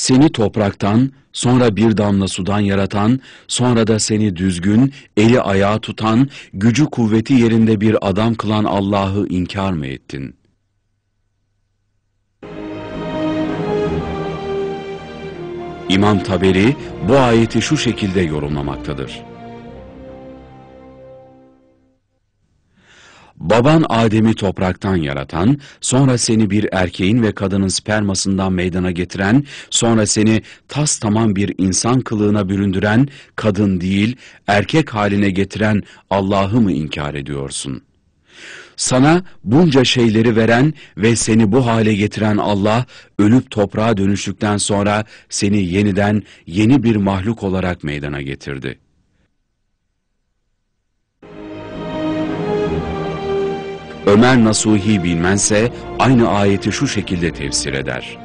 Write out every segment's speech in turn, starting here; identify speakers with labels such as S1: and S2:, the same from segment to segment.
S1: Seni topraktan, sonra bir damla sudan yaratan, sonra da seni düzgün, eli ayağı tutan, gücü kuvveti yerinde bir adam kılan Allah'ı inkar mı ettin? İmam Taberi bu ayeti şu şekilde yorumlamaktadır. Baban Adem'i topraktan yaratan, sonra seni bir erkeğin ve kadının spermasından meydana getiren, sonra seni tas tamam bir insan kılığına büründüren, kadın değil, erkek haline getiren Allah'ı mı inkar ediyorsun? Sana bunca şeyleri veren ve seni bu hale getiren Allah, ölüp toprağa dönüştükten sonra seni yeniden yeni bir mahluk olarak meydana getirdi.'' Ömer Nasuhi bilmense aynı ayeti şu şekilde tefsir eder.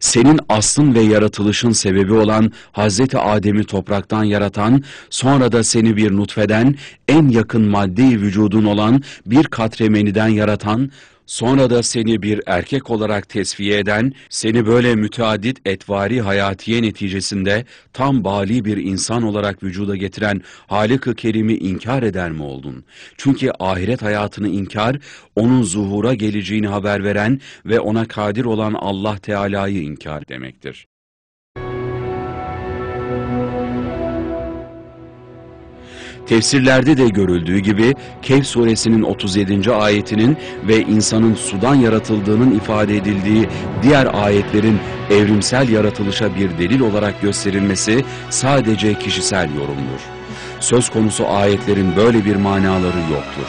S1: Senin aslın ve yaratılışın sebebi olan Hazreti Adem'i topraktan yaratan, sonra da seni bir nutfeden, en yakın maddi vücudun olan bir katremeniden yaratan, Sonra da seni bir erkek olarak tesviye eden, seni böyle müteaddit etvari hayatiye neticesinde tam bali bir insan olarak vücuda getiren Halık-ı Kerim'i inkar eder mi oldun? Çünkü ahiret hayatını inkar, onun zuhura geleceğini haber veren ve ona kadir olan Allah Teala'yı inkar demektir. Tefsirlerde de görüldüğü gibi Kehf suresinin 37. ayetinin ve insanın sudan yaratıldığının ifade edildiği diğer ayetlerin evrimsel yaratılışa bir delil olarak gösterilmesi sadece kişisel yorumdur. Söz konusu ayetlerin böyle bir manaları yoktur.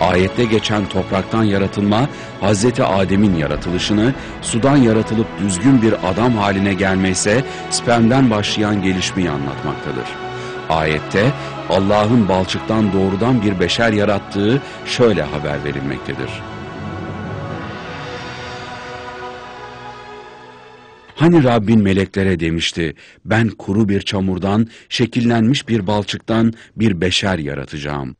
S1: Ayette geçen topraktan yaratılma, Hazreti Adem'in yaratılışını, sudan yaratılıp düzgün bir adam haline gelme ise spermden başlayan gelişmeyi anlatmaktadır. Ayette Allah'ın balçıktan doğrudan bir beşer yarattığı şöyle haber verilmektedir. Hani Rabbin meleklere demişti, ben kuru bir çamurdan, şekillenmiş bir balçıktan bir beşer yaratacağım.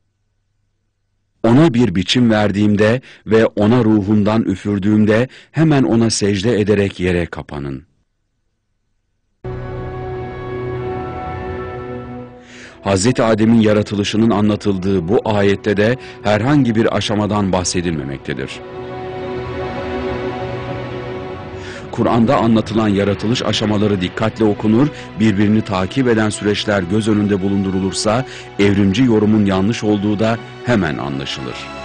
S1: Ona bir biçim verdiğimde ve ona ruhundan üfürdüğümde hemen ona secde ederek yere kapanın. Hz. Adem'in yaratılışının anlatıldığı bu ayette de herhangi bir aşamadan bahsedilmemektedir. Kur'an'da anlatılan yaratılış aşamaları dikkatle okunur, birbirini takip eden süreçler göz önünde bulundurulursa evrimci yorumun yanlış olduğu da hemen anlaşılır.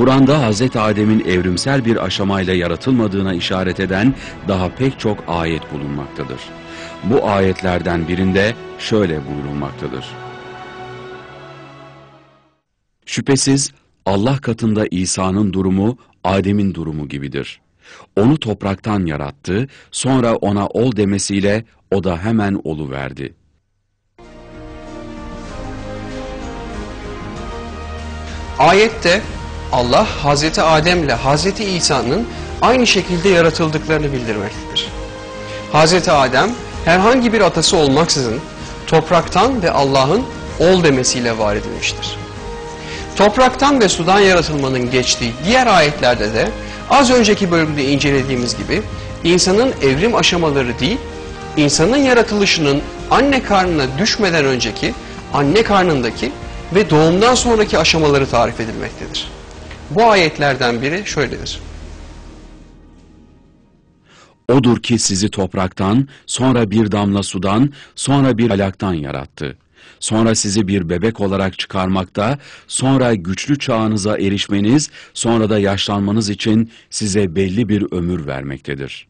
S1: Kur'an'da Hz. Adem'in evrimsel bir aşamayla yaratılmadığına işaret eden daha pek çok ayet bulunmaktadır. Bu ayetlerden birinde şöyle buyurulmaktadır. Şüphesiz Allah katında İsa'nın durumu Adem'in durumu gibidir. Onu topraktan yarattı, sonra ona ol demesiyle o da hemen olu verdi.
S2: Ayette Allah Hazreti Adem ile Hazreti İsa'nın aynı şekilde yaratıldıklarını bildirmektedir. Hazreti Adem herhangi bir atası olmaksızın topraktan ve Allah'ın ol demesiyle var edilmiştir. Topraktan ve sudan yaratılmanın geçtiği diğer ayetlerde de az önceki bölümde incelediğimiz gibi insanın evrim aşamaları değil, insanın yaratılışının anne karnına düşmeden önceki, anne karnındaki ve doğumdan sonraki aşamaları tarif edilmektedir. Bu ayetlerden biri şöyledir.
S1: Odur ki sizi topraktan, sonra bir damla sudan, sonra bir alaktan yarattı. Sonra sizi bir bebek olarak çıkarmakta, sonra güçlü çağınıza erişmeniz, sonra da yaşlanmanız için size belli bir ömür vermektedir.''